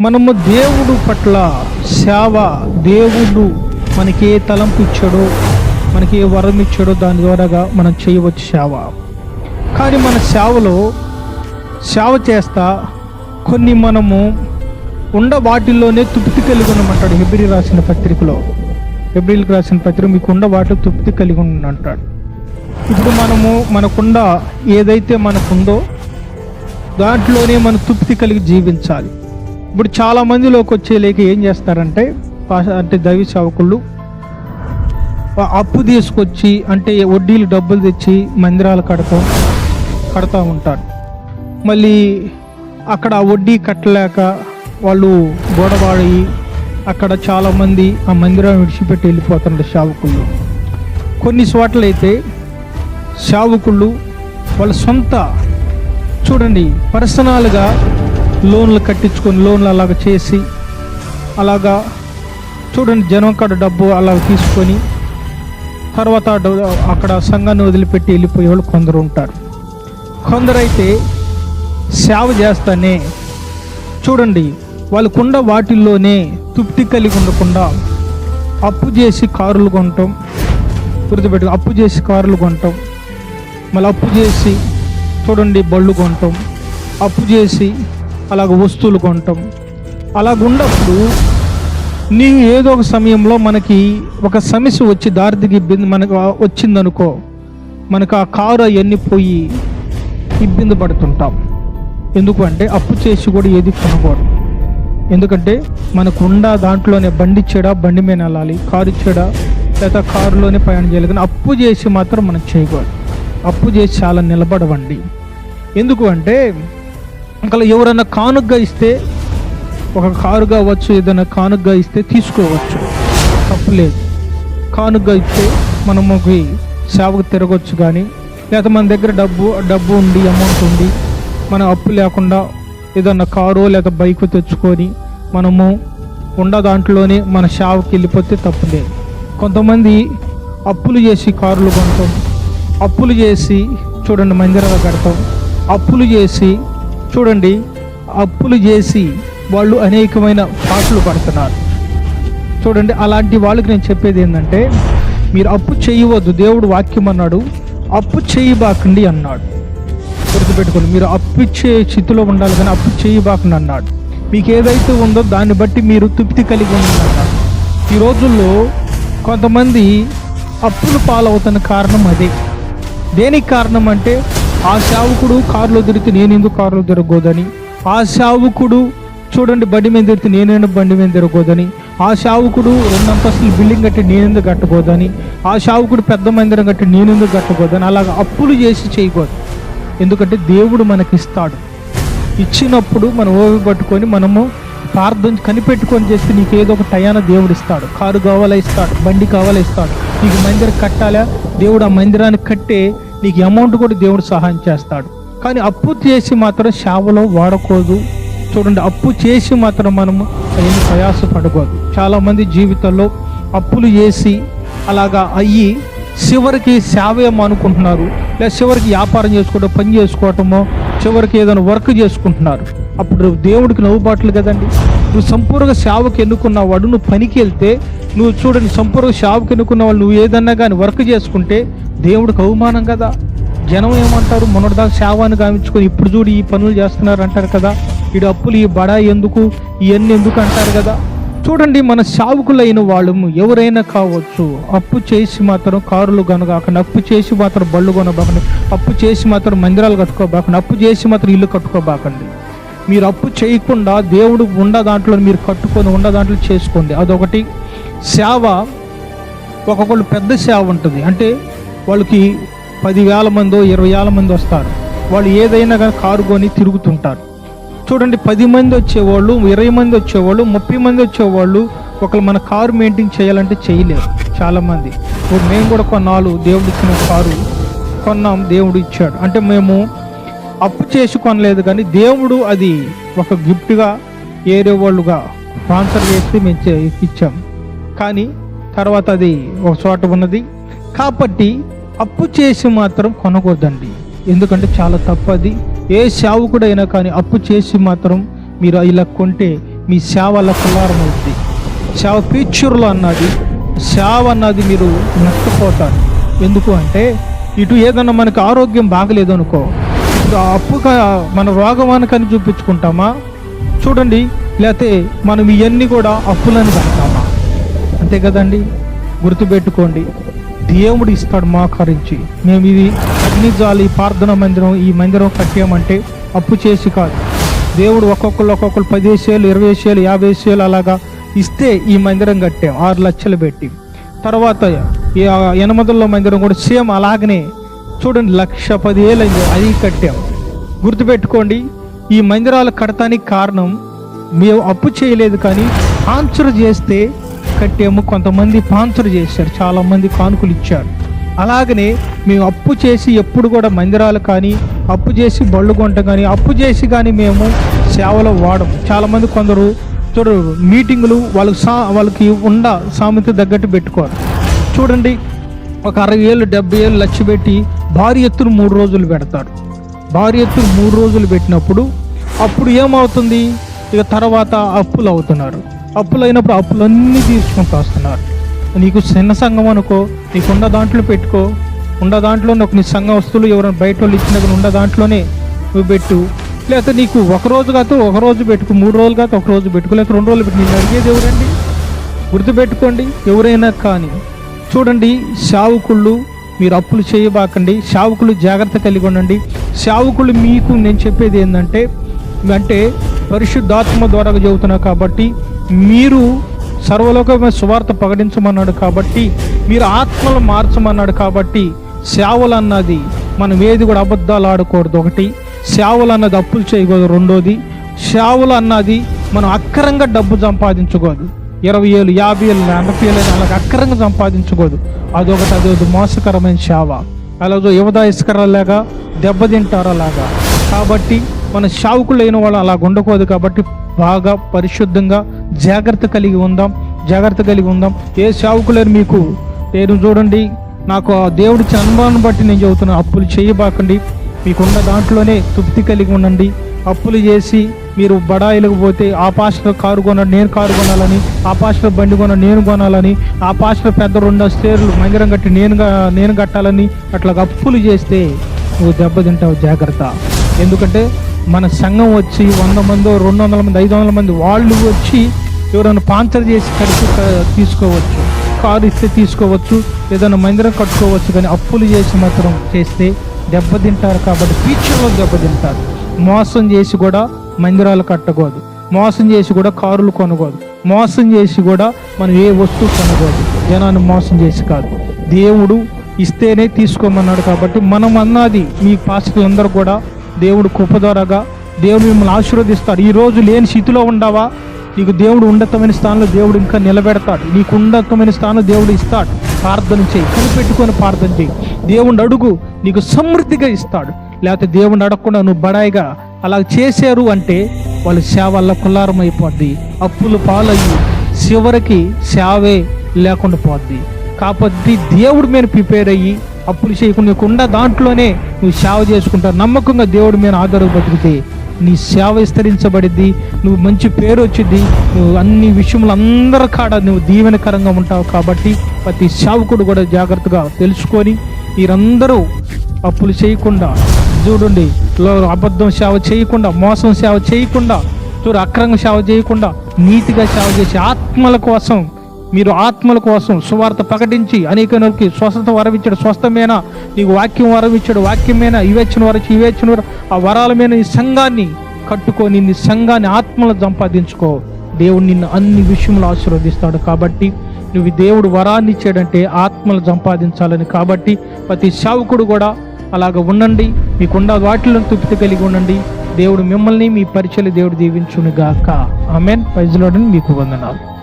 మనము దేవుడు పట్ల సేవ దేవుడు మనకి ఏ తలంపు ఇచ్చాడో మనకి ఏ వరం ఇచ్చాడో దాని ద్వారాగా మనం చేయవచ్చు సేవ. కానీ మన సేవలో సేవ చేస్తా కొన్ని మనము ఉండ వాటిల్లోనే తృప్తి కలిగి ఉండమంటాడు హెబ్రి రాసిన పత్రికలో. హెబ్రిల్కి రాసిన పత్రిక మీకు ఉండ వాటిలో తృప్తి కలిగి ఉండండి అంటాడు ఇప్పుడు మనము మనకుండ ఏదైతే మనకుందో దాంట్లోనే మనం తృప్తి కలిగి జీవించాలి. ఇప్పుడు చాలా మందిలోకి వచ్చే లేక ఏం చేస్తారంటే అంటే దైవ సేవకులు అప్పు తీసుకొచ్చి అంటే వడ్డీలు డబ్బులు తెచ్చి మందిరాలు కడతాం కడతా ఉంటారు. మళ్ళీ అక్కడ వడ్డీ కట్టలేక వాళ్ళు గొడవాడి అక్కడ చాలామంది ఆ మందిరం విడిచిపెట్టి వెళ్ళిపోతున్నారు సేవకులు. కొన్ని చోట్లయితే సేవకులు వాళ్ళ సొంత చూడండి పర్సనల్గా లోన్లు కట్టించుకొని లోన్లు అలాగ చేసి అలాగా చూడండి జనం కాడ డబ్బు అలాగ తీసుకొని తర్వాత అక్కడ సంఘాన్ని వదిలిపెట్టి వెళ్ళిపోయే వాళ్ళు కొందరు ఉంటారు. కొందరైతే సేవ చేస్తానే చూడండి వాళ్ళకుండ వాటిల్లోనే తృప్తి కలిగి ఉండకుండా అప్పు చేసి కారులు కొనటం గుర్తుపెట్టు అప్పు చేసి కారులు కొనటం మళ్ళీ అప్పు చేసి చూడండి బళ్ళు కొనటం అప్పు చేసి అలాగ వస్తువులు కొనటం అలాగున్నప్పుడు నీవు ఏదో ఒక సమయంలో మనకి ఒక సమస్య వచ్చి దారిదికి ఇబ్బంది మనకు వచ్చిందనుకో మనకు ఆ కారు అవన్నీ పోయి ఇబ్బంది పడుతుంటాం. ఎందుకు అంటే అప్పు చేసి కూడా ఏది కొనకూడదు. ఎందుకంటే మనకు ఉండ దాంట్లోనే బండి ఇచ్చాడా బండి మీద వెళ్ళాలి కారు ఇచ్చాడా లేదా కారులోనే ప్రయాణం చేయాలి. కానీ అప్పు చేసి మాత్రం మనం చేయకూడదు. అప్పు చేసి చాలా నిలబడవండి. ఎందుకు అంటే అక్కడ ఎవరైనా కానుగ్గా ఇస్తే ఒక కారు కావచ్చు ఏదైనా కానుగ్గా ఇస్తే తీసుకోవచ్చు. తప్పులేదు. కానుగ్గా ఇస్తే మనముకి సేవకు తిరగవచ్చు కానీ లేకపోతే మన దగ్గర డబ్బు డబ్బు ఉండి అమౌంట్ ఉండి మనం అప్పు లేకుండా ఏదన్నా కారు లేదా బైక్ తెచ్చుకొని మనము ఉన్న దాంట్లోనే మన సేవకి వెళ్ళిపోతే తప్పులేదు కొంతమంది అప్పులు చేసి కారులు కొనటం అప్పులు చేసి చూడండి మందిరాలు కడతాం అప్పులు చేసి చూడండి అప్పులు చేసి వాళ్ళు అనేకమైన పాటలు పడుతున్నారు. చూడండి అలాంటి వాళ్ళకి నేను చెప్పేది ఏంటంటే మీరు అప్పు చేయవద్దు దేవుడు వాక్యం అన్నాడు అప్పు చేయబాకండి అన్నాడు. గుర్తుపెట్టుకోండి మీరు అప్పు ఇచ్చే స్థితిలో ఉండాలి కానీ అప్పు చేయబాకండి అన్నాడు. మీకు ఏదైతే ఉందో దాన్ని బట్టి మీరు తృప్తి కలిగి ఉండండి ఈ రోజుల్లో కొంతమంది అప్పులు పాలవుతున్న కారణం అదే. దేనికి కారణం అంటే ఆ సేవకుడు కారులో తిరిగితే నేను ఎందుకు కారులో తిరగకూడదని ఆ సేవకుడు చూడండి బండి మీద తిరిగితే నేనైనా బండి మీద తిరగకూడదని ఆ సేవకుడు రెండు అంతస్తులు బిల్డింగ్ కట్టి నేనెందుకు కట్టకూడదని? ఆ సేవకుడు పెద్ద మందిరం కట్టి నేనెందుకు కట్టకూడదని? అలాగ అప్పులు చేసి చేయకూడదు. ఎందుకంటే దేవుడు మనకి ఇస్తాడు ఇచ్చినప్పుడు మనం ఓవి పట్టుకొని మనము ప్రార్థన కనిపెట్టుకొని చేస్తే నీకు ఏదో ఒక టయాన దేవుడు ఇస్తాడు. కారు కావాలా ఇస్తాడు. బండి కావాలా ఇస్తాడు. నీకు మందిరం కట్టాలా? దేవుడు ఆ మందిరాన్ని కట్టే నీకు అమౌంట్ కూడా దేవుడు సహాయం చేస్తాడు. కానీ అప్పు చేసి మాత్రం సేవలో వాడకూడదు. చూడండి అప్పు చేసి మాత్రం మనము అవన్నీ ప్రయాసపడకూడదు. చాలామంది జీవితంలో అప్పులు చేసి అలాగా అయ్యి చివరికి సేవేమో అనుకుంటున్నారు. లేదా చివరికి వ్యాపారం చేసుకోవడం పని చేసుకోవటమో చివరికి ఏదైనా వర్క్ చేసుకుంటున్నారు. అప్పుడు దేవుడికి నవ్వుబాట్లు కదండి. నువ్వు సంపూర్ణ సేవకు ఎన్నుకున్నవాడు నువ్వు పనికి వెళ్తే నువ్వు చూడండి సంపూర్ణ సేవకు ఎన్నుకున్న వాళ్ళు నువ్వు ఏదన్నా కానీ వర్క్ చేసుకుంటే దేవుడికి అవమానం కదా? జనం ఏమంటారు? మొన్నటిదాకా శావాన్ని గామించుకొని ఇప్పుడు చూడు ఈ పనులు చేస్తున్నారు అంటారు కదా? వీడు అప్పులు ఈ బడా ఎందుకు? ఇవన్నీ ఎందుకు అంటారు కదా? చూడండి మన సావుకులైన వాళ్ళము ఎవరైనా కావచ్చు అప్పు చేసి మాత్రం కారులు కొనగాకండి అప్పు చేసి మాత్రం బళ్ళు కొనబాకండి అప్పు చేసి మాత్రం మందిరాలు కట్టుకోబాకండి అప్పు చేసి మాత్రం ఇల్లు కట్టుకోబాకండి. మీరు అప్పు చేయకుండా దేవుడు ఉండ దాంట్లో మీరు కట్టుకొని ఉండ దాంట్లో చేసుకోండి. అదొకటి. సేవ ఒక్కొక్కళ్ళు పెద్ద సేవ ఉంటుంది. అంటే వాళ్ళకి పదివేల మందో ఇరవై వేల మంది వస్తారు. వాళ్ళు ఏదైనా కానీ కారు కొని తిరుగుతుంటారు. చూడండి పది మంది వచ్చేవాళ్ళు ఇరవై మంది వచ్చేవాళ్ళు ముప్పై మంది వచ్చేవాళ్ళు ఒకళ్ళు మన కారు మెయింటైన్ చేయాలంటే చేయలేరు చాలామంది. ఇప్పుడు మేము కూడా కొన్నాళ్ళు దేవుడు ఇచ్చిన కారు కొన్నాం దేవుడు ఇచ్చాడు. అంటే మేము అప్పు చేసి కొనలేదు కానీ దేవుడు అది ఒక గిఫ్ట్గా ఏరే వాళ్ళుగా స్పాన్సర్ చేసి మేము ఇచ్చాం. కానీ తర్వాత అది ఒక చోట ఉన్నది. కాబట్టి అప్పు చేసి మాత్రం కొనకూడదండి. ఎందుకంటే చాలా తప్పు అది ఏ సేవకుడైనా కానీ అప్పు చేసి మాత్రం మీరు ఇలా కొంటే మీ సేవ వల్ల అవుతుంది సేవ ఫ్యూచర్లో అన్నది సేవ అన్నది మీరు నష్టపోతారు. ఎందుకు అంటే ఇటు ఏదన్నా మనకు ఆరోగ్యం బాగలేదు అనుకో అప్పు మన రోగవానికని చూపించుకుంటామా? చూడండి లేకపోతే మనం ఇవన్నీ కూడా అప్పులని కడతామా? అంతే కదండి? గుర్తుపెట్టుకోండి. దేవుడు ఇస్తాడు మాకరించి మేము ఇది అగ్నిజాలి ప్రార్థన మందిరం ఈ మందిరం కట్టామంటే అప్పు చేసి కాదు. దేవుడు ఒక్కొక్కరు ఒక్కొక్కరు పదివేసేలు ఇరవై వేసేలు యాభై వేసేలు అలాగా ఇస్తే ఈ మందిరం కట్టాం. ఆరు లక్షలు పెట్టి. తర్వాత ఈ ఎనమదల్లో మందిరం కూడా సేమ్ అలాగనే చూడండి లక్ష పదివేలు అయింది. అది కట్టాం. గుర్తుపెట్టుకోండి ఈ మందిరాలు కడటానికి కారణం మేము అప్పు చేయలేదు కానీ ఆన్సర్ చేస్తే కట్టేమో కొంతమంది పాన్సర్ చేశారు చాలా మంది కానుకలు ఇచ్చారు. అలాగనే మేము అప్పు చేసి ఎప్పుడు కూడా మందిరాలు కానీ అప్పు చేసి బళ్ళు కొంట కానీ అప్పు చేసి కానీ మేము సేవలో వాడము. చాలామంది కొందరు చూడు మీటింగులు వాళ్ళకి సా వాళ్ళకి ఉండ సామెత తగ్గట్టు పెట్టుకోరు. చూడండి ఒక అరవై ఏళ్ళు డెబ్బై ఏళ్ళు లక్ష పెట్టి భారీ ఎత్తును మూడు రోజులు పెడతారు భారీ ఎత్తును మూడు రోజులు పెట్టినప్పుడు అప్పుడు ఏమవుతుంది? ఇక తర్వాత అప్పులు అవుతున్నారు అప్పులు అయినప్పుడు అప్పులన్నీ తీర్చుకుంటూ వస్తున్నారు. నీకు చిన్న సంఘం అనుకో నీకు ఉన్న దాంట్లో పెట్టుకో. ఉన్న దాంట్లోనే ఒక నీ సంఘ వస్తువులు ఎవరైనా బయట వాళ్ళు ఇచ్చిన ఉన్న దాంట్లోనే నువ్వు పెట్టు. లేకపోతే నీకు ఒక రోజు కాదు ఒక రోజు పెట్టుకు మూడు రోజులు కాదు ఒక రోజు పెట్టుకో. లేకపోతే రెండు రోజులు పెట్టు నేను అడిగేది ఎవరండి? గుర్తుపెట్టుకోండి ఎవరైనా కానీ. చూడండి సావుకుళ్ళు మీరు అప్పులు చేయబాకండి. సావుకులు జాగ్రత్త కలిగి ఉండండి. శావుకులు మీకు నేను చెప్పేది ఏంటంటే అంటే పరిశుద్ధాత్మ ద్వారా చెబుతున్నా కాబట్టి మీరు సర్వలోకమైన సువార్త ప్రకటించమన్నాడు కాబట్టి మీరు ఆత్మలు మార్చమన్నాడు కాబట్టి సేవలు అన్నది మనం ఏది కూడా అబద్ధాలు ఆడకూడదు. ఒకటి సేవలు అన్నది అప్పులు చేయకూడదు. రెండోది సేవలు అన్నది మనం అక్కరంగా డబ్బు సంపాదించకూడదు ఇరవై ఏళ్ళు యాభై ఏళ్ళు ఎనభై ఏళ్ళు అలాగ అక్కరంగా సంపాదించకూడదు అదొకటి అదొకటి మోసకరమైన సేవ. అలాగే యువదాయస్కరలాగా దెబ్బతింటారు అలాగా కాబట్టి మన శావుకులైన వాళ్ళు అలా ఉండకూడదు కాబట్టి బాగా పరిశుద్ధంగా జాగ్రత్త కలిగి ఉందాం జాగ్రత్త కలిగి ఉందాం. ఏ షావుకులేరు మీకు నేను చూడండి నాకు ఆ దేవుడి అనుభవాన్ని బట్టి నేను చెబుతున్నాను అప్పులు చేయబాకండి. మీకున్న దాంట్లోనే తృప్తి కలిగి ఉండండి. అప్పులు చేసి మీరు బడాయిలకు పోతే ఆ పాస్టర్ కారు కొనాలి నేను కారు కొనాలని ఆ పాస్టర్ బండి కొనాలి నేను కొనాలని ఆ పాస్టర్ పెద్ద రెండు స్టేర్లు మందిరం కట్టి నేను నేను కట్టాలని అట్లా అప్పులు చేస్తే నువ్వు దెబ్బతింటావు జాగ్రత్త. ఎందుకంటే మన సంఘం వచ్చి వంద మంది రెండు వందల మంది ఐదు వందల మంది వాళ్ళు వచ్చి ఎవరైనా పాంచర్ చేసి కలిసి తీసుకోవచ్చు. కారు ఇస్తే తీసుకోవచ్చు. ఏదైనా మందిరం కట్టుకోవచ్చు. కానీ అప్పులు చేసి మాత్రం చేస్తే దెబ్బతింటారు కాబట్టి ఫ్యూచర్లో దెబ్బతింటారు. మోసం చేసి కూడా మందిరాలు కట్టకూడదు. మోసం చేసి కూడా కారులు కొనకూడదు. మోసం చేసి కూడా మనం ఏ వస్తువు కొనకూడదు. జనాన్ని మోసం చేసి కాదు. దేవుడు ఇస్తేనే తీసుకోమన్నాడు కాబట్టి మనం అన్నది మీ పాస్టర్లందరూ కూడా దేవుడు కృప ద్వారాగా దేవుడు మిమ్మల్ని ఆశీర్వదిస్తాడు. ఈ రోజు లేని స్థితిలో ఉండవా? నీకు దేవుడు ఉన్నతమైన స్థానంలో దేవుడు ఇంకా నిలబెడతాడు. నీకు ఉన్నతమైన స్థానం దేవుడు ఇస్తాడు. ప్రార్థన చేయి. కనిపెట్టుకొని ప్రార్థన చేయి. దేవుణ్ణి అడుగు. నీకు సమృద్ధిగా ఇస్తాడు. లేకపోతే దేవుణ్ణి అడగకుండా నువ్వు బడాయిగా అలా చేశారు అంటే వాళ్ళ సేవల్ల కుల్లారం అయిపోద్ది అప్పులు పాలయ్యి చివరికి సేవే లేకుండా పోద్ది. కాబట్టి దేవుడి మీద ప్రిపేర్ అయ్యి అప్పులు చేయకుండా దాంట్లోనే నువ్వు సేవ చేసుకుంటావు. నమ్మకంగా దేవుడి మీద ఆధారపడితే నీ సేవ విస్తరించబడిద్ది నువ్వు మంచి పేరు వచ్చింది నువ్వు అన్ని విషయములు అందరి కాడ నువ్వు దీవెనకరంగా ఉంటావు కాబట్టి ప్రతి సేవకుడు కూడా జాగ్రత్తగా తెలుసుకొని మీరందరూ అప్పులు చేయకుండా చూడండి అబద్ధం సేవ చేయకుండా మోసం సేవ చేయకుండా చూడు అక్రంగ సేవ చేయకుండా నీతిగా సేవ చేసి ఆత్మల కోసం మీరు ఆత్మల కోసం సువార్త ప్రకటించి అనేక నరికి స్వస్థత వరవిచ్చాడు స్వస్థమేనా నీకు వాక్యం వరవిచ్చాడు వాక్యమేనా ఇవచ్చిన వరకు ఇవచ్చిన వరకు ఆ వరాల మీద నీ సంఘాన్ని కట్టుకొని నీ సంఘాన్ని ఆత్మలు సంపాదించుకో. దేవుడు నిన్ను అన్ని విషయంలో ఆశీర్వదిస్తాడు. కాబట్టి నువ్వు దేవుడు వరాన్ని ఇచ్చాడంటే ఆత్మలు సంపాదించాలని. కాబట్టి ప్రతి సేవకుడు కూడా అలాగ ఉండండి. మీకున్న వాటిలను తృప్తి కలిగి ఉండండి. దేవుడు మిమ్మల్ని మీ పరిచయలు దేవుడు దీవించునుగాక. ఆమెన్. ప్రైజ్లోడని మీకు వందనాలు.